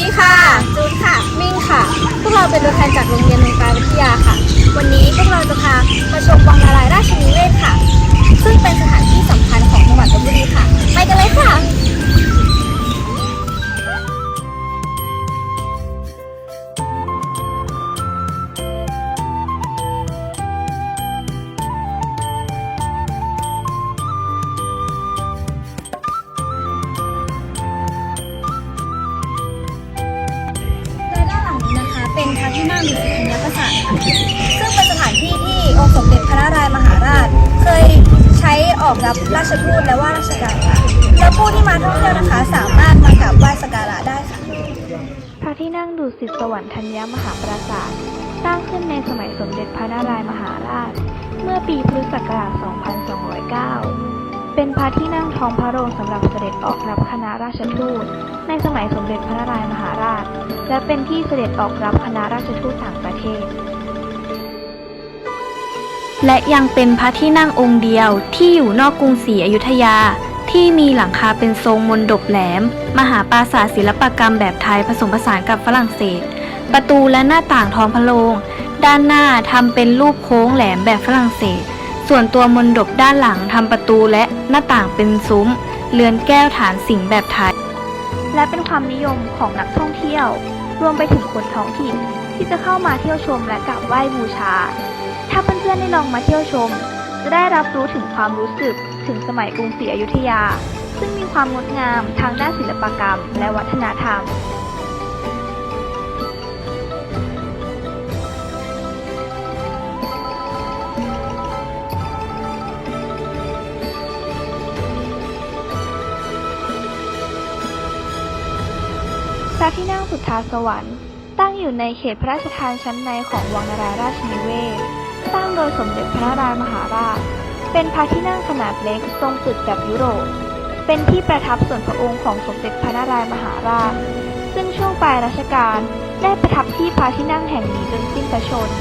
ดีค่ะ จูนค่ะ มิ่งค่ะ พวกเราเป็นตัวแทนจากโรงเรียนนงกาวิทยาค่ะ วันนี้พวกเราจะพามาชมวังนารายราชนิเวศค่ะ ซึ่งเป็นสถาน ที่นั่งดุสิตธัญประสาทค่ะซึ่งเป็นสถานที่ที่องค์สมเด็จพระนารายณ์มหาราช เคยใช้ออกรับราชทูตและว่าราชการค่ะและผู้ที่มาท่องเที่ยวนะคะ สามารถมากราบไหว้สักการะได้ค่ะ พระที่นั่งดุสิตสวรรค์ธัญญมหาปราสาทสร้างขึ้นในสมัยสมเด็จพระนารายณ์มหาราช เมื่อปีพุทธศักราช 2209 เป็นพระที่นั่งท้องพระโรงสำหรับเสด็จออกรับคณะราชทูต ในสมัยสมเด็จพระนารายมหาราช และเป็นที่เสด็จออกรับคณะราชทูตต่างประเทศ และยังเป็นพระที่นั่งองค์เดียวที่อยู่นอกกรุงศรีอยุธยา ที่มีหลังคาเป็นทรงมนดบแหลม มหาปราสาทศิลปกรรมแบบไทยผสมผสานกับฝรั่งเศส ประตูและหน้าต่างทองพะโลงด้านหน้าทำเป็นรูปโค้งแหลมแบบฝรั่งเศส ส่วนตัวมนดบด้านหลังทำประตูและหน้าต่างเป็นซุ้ม เรือนแก้วฐานสิงแบบไทย และเป็นความนิยมของนักท่องเที่ยว รวมไปถึงคนท้องถิ่นที่จะเข้ามาเที่ยวชมและกราบไหว้บูชา ถ้าเพื่อนๆได้ลองมาเที่ยวชม จะได้รับรู้ถึงความรู้สึกถึงสมัยกรุงศรีอยุธยา ซึ่งมีความงดงามทางด้านศิลปกรรม และวัฒนธรรม ระที่นั่งสุทธาสวรรค์ ตั้งอยู่ในเขตพระราชทานชั้นในของวังนารายราชนิเวศ สร้างโดยสมเด็จพระนารายมหาราช เป็นพระที่นั่งขนาดเล็กทรงตึกแบบยุโรป เป็นที่ประทับส่วนพระองค์ของสมเด็จพระนารายมหาราช ซึ่งช่วงปลายรัชกาลได้ประทับที่พระที่นั่งแห่งนี้จนสิ้นพระชนม์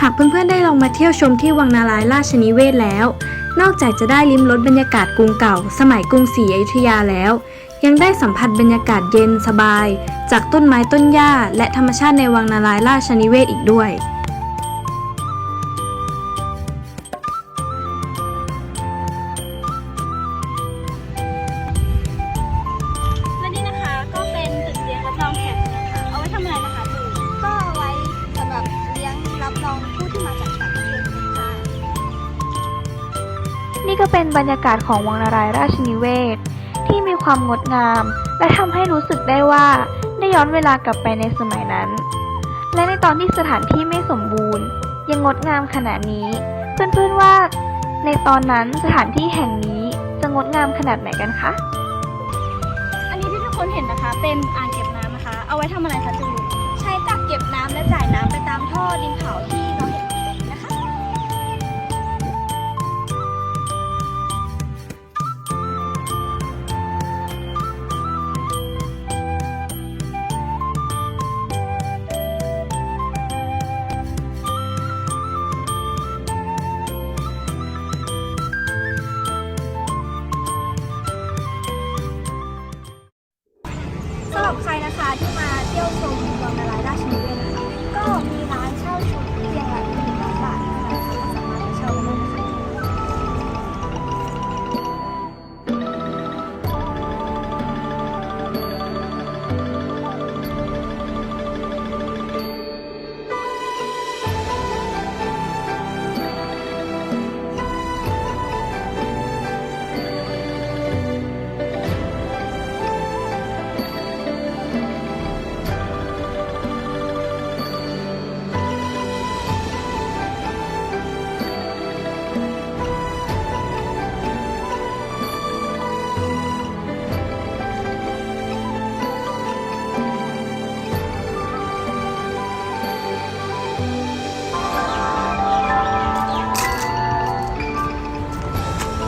หากเพื่อนๆได้ลองมาเที่ยวชมที่วังนารายณ์ราชนิเวศแล้ว นอกจากจะได้ลิ้มรสบรรยากาศกรุงเก่า สมัยกรุงศรีอยุธยาแล้ว ยังได้สัมผัสบรรยากาศเย็นสบาย จากต้นไม้ต้นหญ้าและธรรมชาติในวังนารายณ์ราชนิเวศอีกด้วย นี่ก็เป็นบรรยากาศของวังนารายณ์ราชนิเวศ ที่มีความงดงาม และทำให้รู้สึกได้ว่าได้ย้อนเวลากลับไปในสมัยนั้น และในตอนที่สถานที่ไม่สมบูรณ์ ยังงดงามขนาดนี้ เพื่อนๆว่า ในตอนนั้นสถานที่แห่งนี้จะงดงามขนาดไหนกันคะ อันนี้ที่ทุกคนเห็นนะคะ เป็นอ่างเก็บน้ำนะคะ เอาไว้ทำอะไรคะจูใช้กักเก็บน้ำและจ่ายน้ำไปตามท่อดินเขาที่เราเห็นอยู่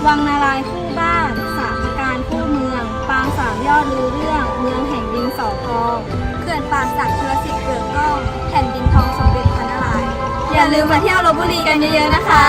วังนารายคู่บ้านสามการคู่เมือง ปางสามยอดรู้เรื่อง เมืองแห่งดินสอทองเขื่อนป่าสักชลสิทธิ์เกิดกล้อง แผ่นดินทองสมเด็จพระนารายณ์อย่าลืมมาเที่ยวลบบุรีกันเยอะๆนะคะ